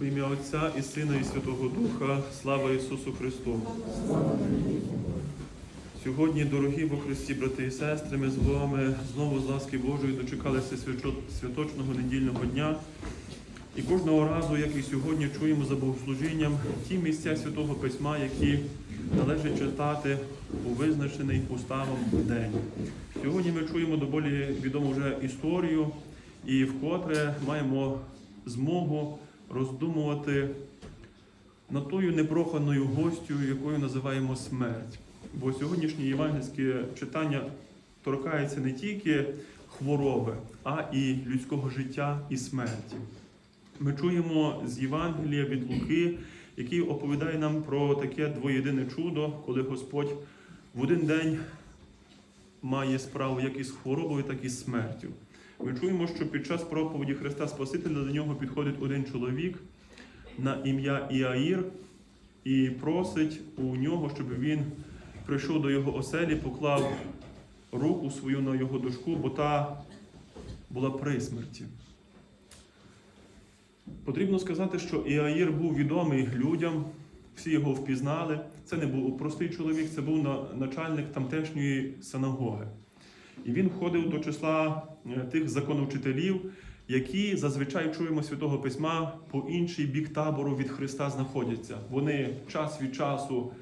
В ім'я Отця і Сина, і Святого Духа, слава Ісусу Христу. Сьогодні, дорогі во Христі, брати і сестри, ми з вами знову з ласки Божої дочекалися святочного недільного дня. І кожного разу, як і сьогодні, чуємо за богослужінням ті місця Святого Письма, які належить читати у визначений уставом день. Сьогодні ми чуємо доволі відому вже історію, і вкотре маємо змогу роздумувати над тою непроханою гостю, якою називаємо смерть. Бо сьогоднішнє євангельське читання торкається не тільки хвороби, а і людського життя і смерті. Ми чуємо з Євангелія від Луки, який оповідає нам про таке двоєдине чудо, коли Господь в один день має справу як із хворобою, так і з смертю. Ми чуємо, що під час проповіді Христа Спасителя до нього підходить один чоловік на ім'я Іаїр і просить у нього, щоб він прийшов до його оселі, поклав руку свою на його дошку, бо та була при смерті. Потрібно сказати, що Іаїр був відомий людям, всі його впізнали. Це не був простий чоловік, це був начальник тамтешньої синагоги. І він входив до числа е, тих законовчителів, які зазвичай чуємо Святого Письма по інший бік табору від Христа знаходяться. Вони час від часу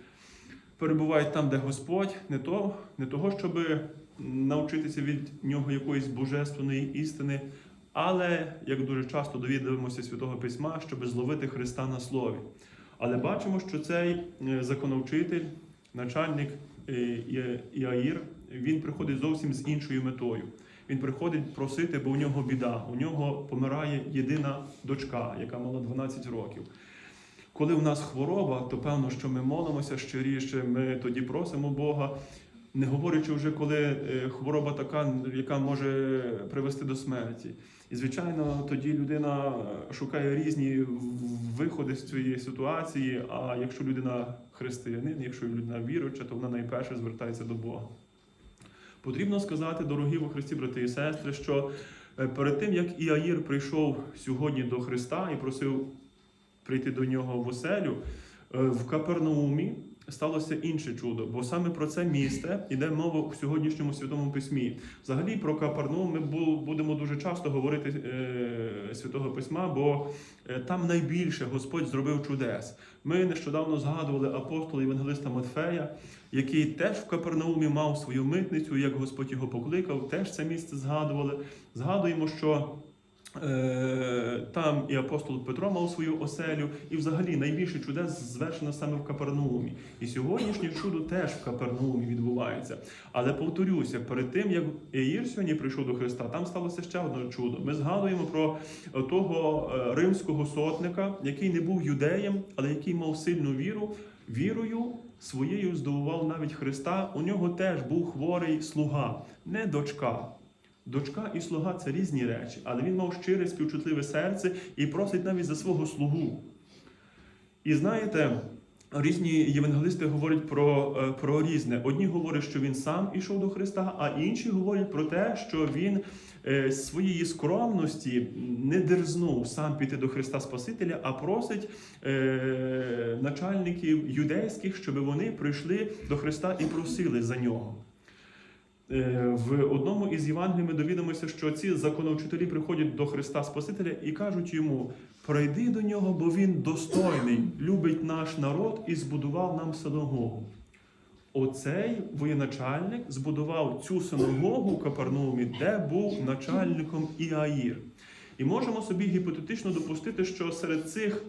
перебувають там, де Господь, не, то, не того, щоб навчитися від нього якоїсь божественної істини, але як дуже часто довідуємося Святого Письма, щоб зловити Христа на слові. Але бачимо, що цей е, законовчитель, начальник е, Іаїр, він приходить зовсім з іншою метою. Він приходить просити, бо у нього біда. У нього помирає єдина дочка, яка мала 12 років. Коли в нас хвороба, то певно, що ми молимося щиріше, ми тоді просимо Бога, не говорячи вже, коли е, хвороба така, яка може привести до смерті. І, звичайно, тоді людина шукає різні виходи з цієї ситуації. А якщо людина християнин, якщо людина віруюча, то вона найперше звертається до Бога. Потрібно сказати, дорогі во Христі, брати і сестри, що е, перед тим, як Іаїр прийшов сьогодні до Христа і просив прийти до нього в оселю, е, в Капернаумі сталося інше чудо, бо саме про це місце йде мова у сьогоднішньому святому письмі. Взагалі про Капернаум ми будемо дуже часто говорити е, святого письма, бо там найбільше Господь зробив чудес. Ми нещодавно згадували апостола Євангелиста Матфея, який теж в Капернаумі мав свою митницю, як Господь його покликав, теж це місце згадували. Згадуємо, що Е, Там і апостол Петро мав свою оселю, і взагалі найбільше чудес звершено саме в Капернаумі. І сьогоднішнє чудо теж в Капернаумі відбувається. Але повторюся, перед тим як Еїр сьогодні прийшов до Христа, там сталося ще одне чудо. Ми згадуємо про того е, римського сотника, який не був юдеєм, але який мав сильну віру. Вірою своєю здивував навіть Христа. У нього теж був хворий слуга, не дочка. Дочка і слуга це різні речі, але він мав щире співчутливе серце і просить навіть за свого слугу. І знаєте, різні євангелисти говорять про, е, про різне. Одні говорять, що він сам ішов до Христа, а інші говорять про те, що він е, своєї скромності не дерзнув сам піти до Христа Спасителя, а просить е, начальників юдейських, щоб вони прийшли до Христа і просили за нього. Е, В одному із Євангелій ми довідаємося, що ці законовчителі приходять до Христа Спасителя і кажуть йому: прийди до нього, бо він достойний, любить наш народ і збудував нам синагогу. Оцей воєначальник збудував цю синагогу в Капернаумі, де був начальником Іаїр. І можемо собі гіпотетично допустити, що серед цих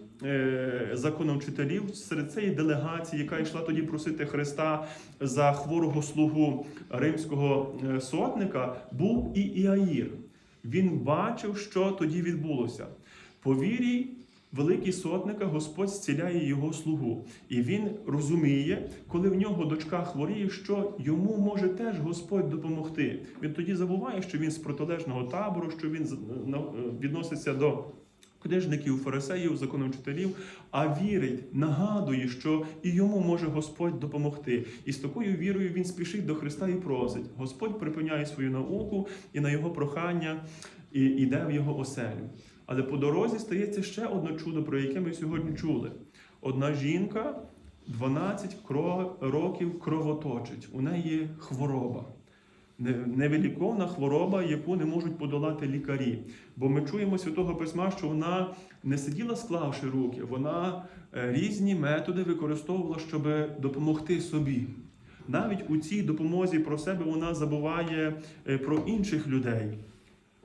законовчителів, серед цієї делегації, яка йшла тоді просити Христа за хворого слугу римського е, сотника, був і Іаїр. Він бачив, що тоді відбулося. По вірі великий сотника Господь зціляє його слугу. І він розуміє, коли в нього дочка хворіє, що йому може теж Господь допомогти. Він тоді забуває, що він з протилежного табору, що він з- відноситься до. Книжників, фарисеїв, законовчителів, а вірить, нагадує, що і йому може Господь допомогти. І з такою вірою він спішить до Христа і просить. Господь припиняє свою науку і на його прохання і йде в його оселю. Але по дорозі стається ще одне чудо, про яке ми сьогодні чули. Одна жінка 12 кро- років кровоточить. У неї хвороба. Не- Невиліковна хвороба, яку не можуть подолати лікарі. Бо ми чуємо Святого Письма, що вона не сиділа склавши руки, вона е, різні методи використовувала, щоб допомогти собі. Навіть у цій допомозі про себе вона забуває е, про інших людей.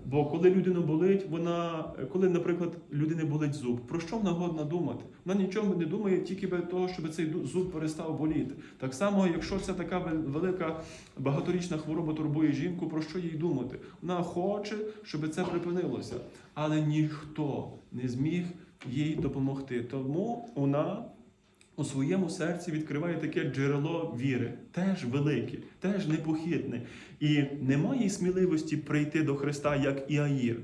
Бо коли людина болить, вона, коли, наприклад, людини болить зуб, про що вона годна думати? Вона нічого не думає тільки би того, щоб цей зуб перестав боліти. Так само, якщо це така велика багаторічна хвороба турбує жінку, про що їй думати? Вона хоче, щоб це припинилося, але ніхто не зміг їй допомогти. Тому вона у своєму серці відкриває таке джерело віри, теж велике, теж непохитне. І немає сміливості прийти до Христа як Іаїр.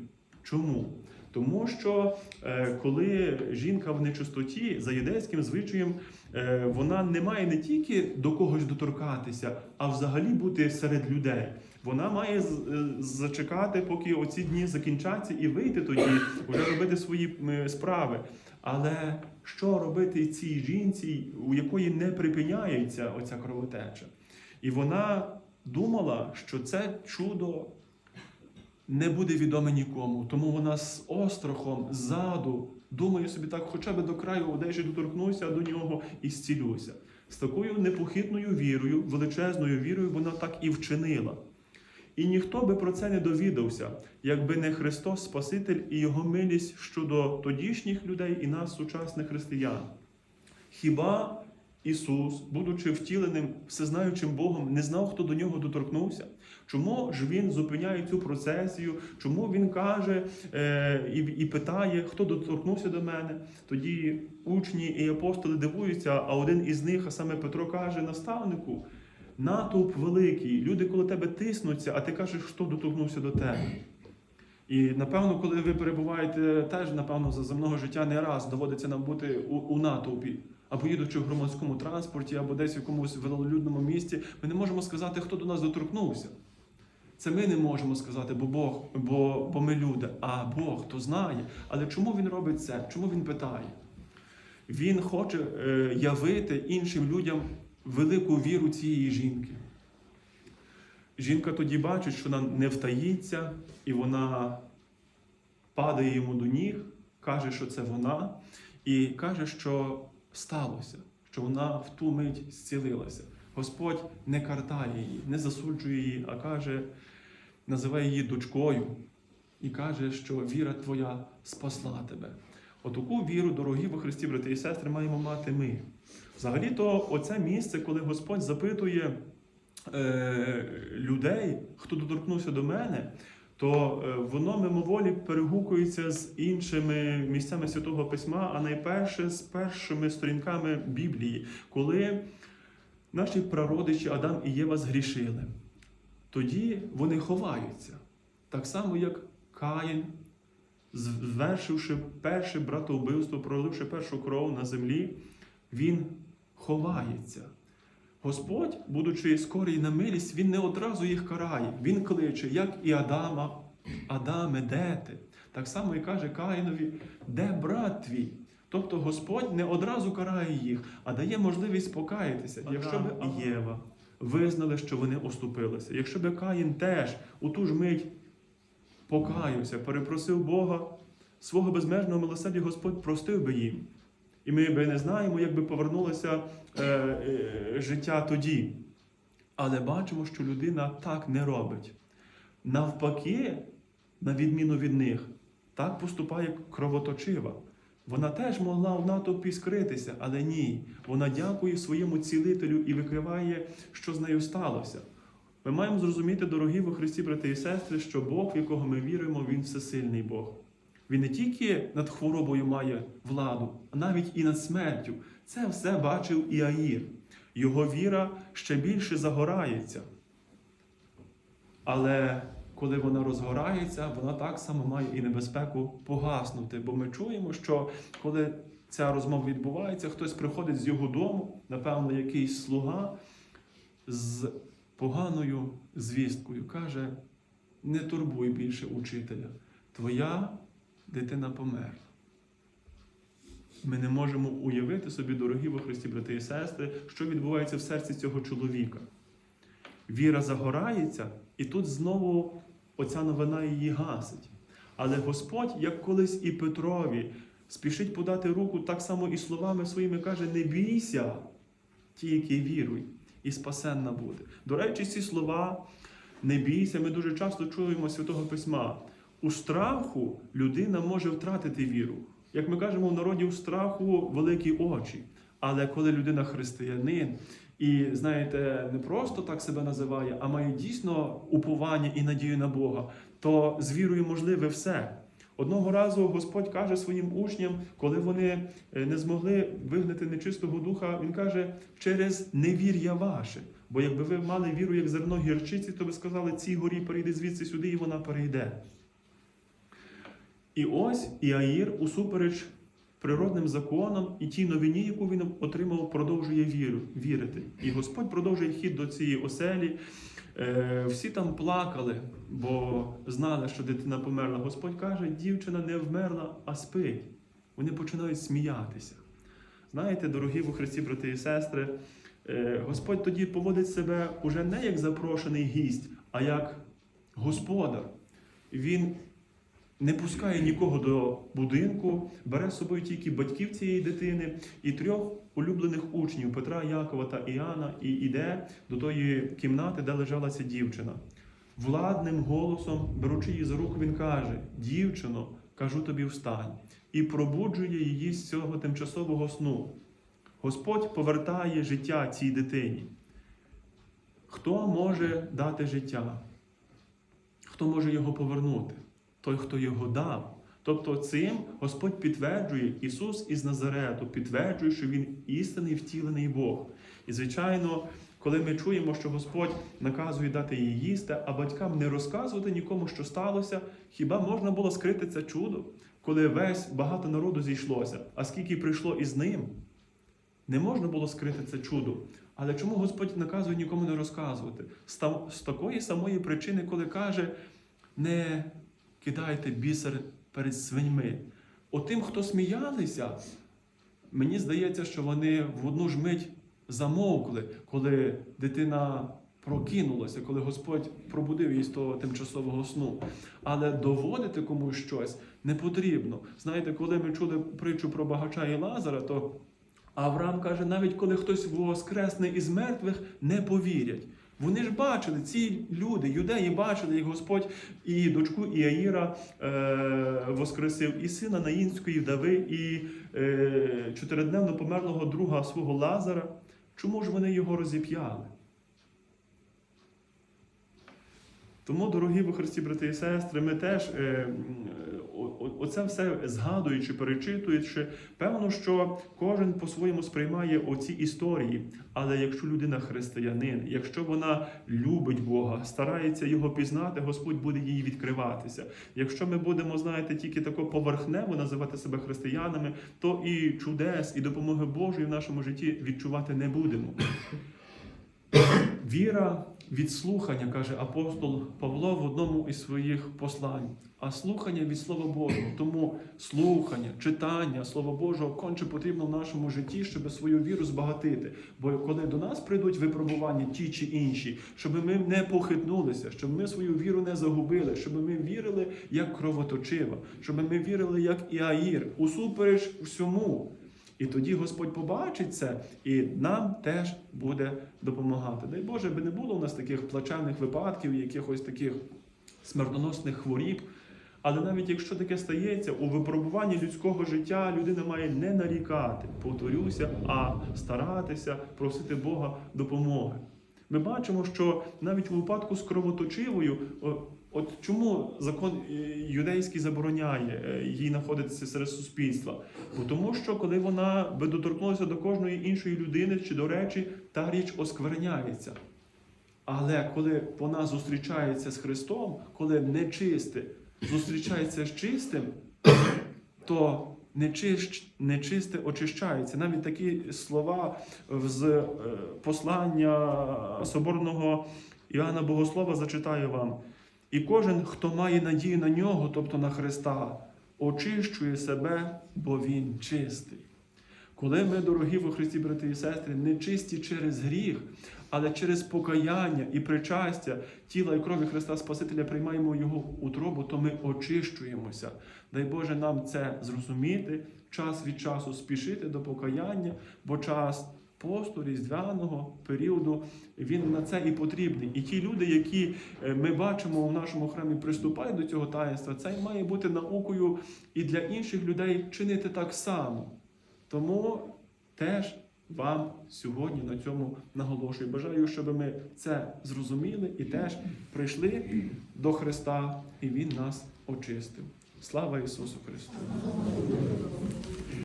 Чому? Тому що е, коли жінка в нечистоті за юдейським звичаєм, е, вона не має не тільки до когось доторкатися, а взагалі бути серед людей. Вона має е, зачекати, поки оці дні закінчаться, і вийти тоді, вже робити свої справи. Але що робити цій жінці, у якої не припиняється оця кровотеча? І вона думала, що це чудо не буде відоме нікому. Тому вона з острахом ззаду думає собі так, хоча б до краю одежі доторкнуся до нього і зцілюся. З такою непохитною вірою, величезною вірою, вона так і вчинила. І ніхто би про це не довідався, якби не Христос Спаситель і Його милість щодо тодішніх людей і нас, сучасних християн. Хіба Ісус, будучи втіленим всезнаючим Богом, не знав, хто до нього доторкнувся? Чому ж Він зупиняє цю процесію? Чому Він каже е, і, і питає, хто доторкнувся до мене? Тоді учні і апостоли дивуються, а один із них, а саме Петро, каже наставнику. Натовп великий, люди коло тебе тиснуться, а ти кажеш, хто доторкнувся до тебе. І напевно, коли ви перебуваєте теж, напевно, за земного життя не раз доводиться нам бути у, у натовпі, або їдучи в громадському транспорті, або десь в якомусь велолюдному місті, ми не можемо сказати, хто до нас доторкнувся. Це ми не можемо сказати, бо Бог, бо, бо ми люди, а Бог то знає. Але чому він робить це? Чому він питає? Він хоче е, явити іншим людям велику віру цієї жінки. Жінка тоді бачить, що вона не втаїться, і вона падає йому до ніг, каже, що це вона, і каже, що сталося, що вона в ту мить зцілилася. Господь не картає її, не засуджує її, а каже, називає її дочкою і каже, що віра твоя спасла тебе. Отаку віру, дорогі во Христі, брати і сестри, маємо мати ми. Взагалі-то, оце місце, коли Господь запитує е, людей, хто доторкнувся до мене, то е, воно мимоволі перегукується з іншими місцями Святого Письма, а найперше з першими сторінками Біблії, коли наші прародичі Адам і Єва згрішили. Тоді вони ховаються. Так само, як Каїн, звершивши перше братовбивство, проливши першу кров на землі, він ховається. Господь, будучи скорий на милість, він не одразу їх карає. Він кличе, як і Адама, Адаме, де ти? Так само і каже Каїнові, де брат твій? Тобто Господь не одразу карає їх, а дає можливість покаятися. Адам, Якщо б. Єва визнали, що вони оступилися, якщо б Каїн теж у ту ж мить покаявся, перепросив Бога, свого безмежного милосердя Господь простив би їм. І ми би не знаємо, як би повернулося е, е, життя тоді. Але бачимо, що людина так не робить. Навпаки, на відміну від них, так поступає кровоточива. Вона теж могла в натовпі скритися, але ні. Вона дякує своєму цілителю і викриває, що з нею сталося. Ми маємо зрозуміти, дорогі во Христі, брати і сестри, що Бог, в якого ми віримо, Він всесильний Бог. Він не тільки над хворобою має владу, а навіть і над смертю. Це все бачив Іаїр. Його віра ще більше загорається. Але коли вона розгорається, вона так само має і небезпеку погаснути. Бо ми чуємо, що коли ця розмова відбувається, хтось приходить з його дому, напевно, якийсь слуга з поганою звісткою, каже: не турбуй більше учителя, твоя дитина померла. Ми не можемо уявити собі, дорогі во Христі, брати і сестри, що відбувається в серці цього чоловіка. Віра загорається, і тут знову оця новина її гасить. Але Господь, як колись і Петрові, спішить подати руку так само і словами своїми каже: не бійся, тільки віруй, і спасенна буде. До речі, ці слова не бійся, ми дуже часто чуємо Святого Письма. У страху людина може втратити віру. Як ми кажемо в народі, у страху великі очі. Але коли людина християнин і, знаєте, не просто так себе називає, а має дійсно уповання і надію на Бога, то з вірою можливе все. Одного разу Господь каже своїм учням, коли вони е, не змогли вигнати нечистого духа, Він каже, через невір'я ваше. Бо якби ви мали віру як зерно гірчиці, то ви сказали, цій горі перейде звідси сюди, і вона перейде. І ось Іаїр, усупереч природним законам і тій новині, яку він отримав, продовжує віру, вірити. І Господь продовжує хід до цієї оселі. Е, всі там плакали, бо знали, що дитина померла. Господь каже, дівчина не вмерла, а спить. Вони починають сміятися. Знаєте, дорогі у Христі, брати і сестри, е, Господь тоді поводить себе уже не як запрошений гість, а як господар. Він не пускає нікого до будинку, бере з собою тільки батьків цієї дитини і трьох улюблених учнів Петра, Якова та Іоанна, і йде до тої кімнати, де лежала ця дівчина. Владним голосом, беручи її за руку, він каже: Дівчино, кажу тобі, встань, і пробуджує її з цього тимчасового сну. Господь повертає життя цій дитині. Хто може дати життя? Хто може його повернути? Той, хто його дав. Тобто цим Господь підтверджує Ісус із Назарету, підтверджує, що Він істинний втілений Бог. І, звичайно, коли ми чуємо, що Господь наказує дати їй їсти, а батькам не розказувати нікому, що сталося, хіба можна було скрити це чудо, коли весь багато народу зійшлося, а скільки прийшло із ним? Не можна було скрити це чудо. Але чому Господь наказує нікому не розказувати? З такої самої причини, коли каже, не кидайте бісер перед свиньми. Отим, хто сміялися, мені здається, що вони в одну ж мить замовкли, коли дитина прокинулася, коли Господь пробудив її з того тимчасового сну. Але доводити комусь щось не потрібно. Знаєте, коли ми чули притчу про багача і Лазара, то Авраам каже, навіть коли хтось воскресне із мертвих, не повірять. Вони ж бачили, ці люди, юдеї бачили, як Господь і дочку Іаїра е, воскресив, і сина Наїнської вдави, і е, чотиридневно померлого друга свого Лазара. Чому ж вони його розіп'яли? Тому, дорогі во Христі, брати і сестри, ми теж е, оце все згадуючи, перечитуючи, певно, що кожен по-своєму сприймає оці історії. Але якщо людина християнин, якщо вона любить Бога, старається його пізнати, Господь буде їй відкриватися. Якщо ми будемо, знаєте, тільки тако поверхнево називати себе християнами, то і чудес, і допомоги Божої в нашому житті відчувати не будемо. Віра від слухання, каже апостол Павло в одному із своїх послань, а слухання від Слова Божого. Тому слухання, читання Слова Божого конче потрібно в нашому житті, щоб свою віру збагатити. Бо коли до нас прийдуть випробування ті чи інші, щоб ми не похитнулися, щоб ми свою віру не загубили, щоб ми вірили як кровоточива, щоб ми вірили як Іаїр, усупереч всьому. І тоді Господь побачить це і нам теж буде допомагати. Дай Боже, би не було у нас таких плачевних випадків, якихось таких смертоносних хворіб. Але навіть якщо таке стається, у випробуванні людського життя людина має не нарікати, повторюся, а старатися просити Бога допомоги. Ми бачимо, що навіть у випадку з кровоточивою, от чому закон е, юдейський забороняє е, їй знаходитися серед суспільства? Бо тому, що коли вона би доторкнулася до кожної іншої людини чи до речі, та річ оскверняється. Але коли вона зустрічається з Христом, коли нечисте зустрічається з чистим, то нечисте очищається. Навіть такі слова з е, послання соборного Іоанна Богослова зачитаю вам. І кожен, хто має надію на нього, тобто на Христа, очищує себе, бо Він чистий. Коли ми, дорогі во Христі, брати і сестри, не чисті через гріх, але через покаяння і причастя тіла і крові Христа Спасителя приймаємо Його утробу, то ми очищуємося. Дай Боже нам це зрозуміти, час від часу спішити до покаяння, бо час посту різдвяного періоду він на це і потрібний. І ті люди, які е, ми бачимо в нашому храмі, приступають до цього таїнства, це має бути наукою і для інших людей чинити так само. Тому теж вам сьогодні на цьому наголошую. Бажаю, щоб ми це зрозуміли і теж прийшли до Христа, і Він нас очистив. Слава Ісусу Христу!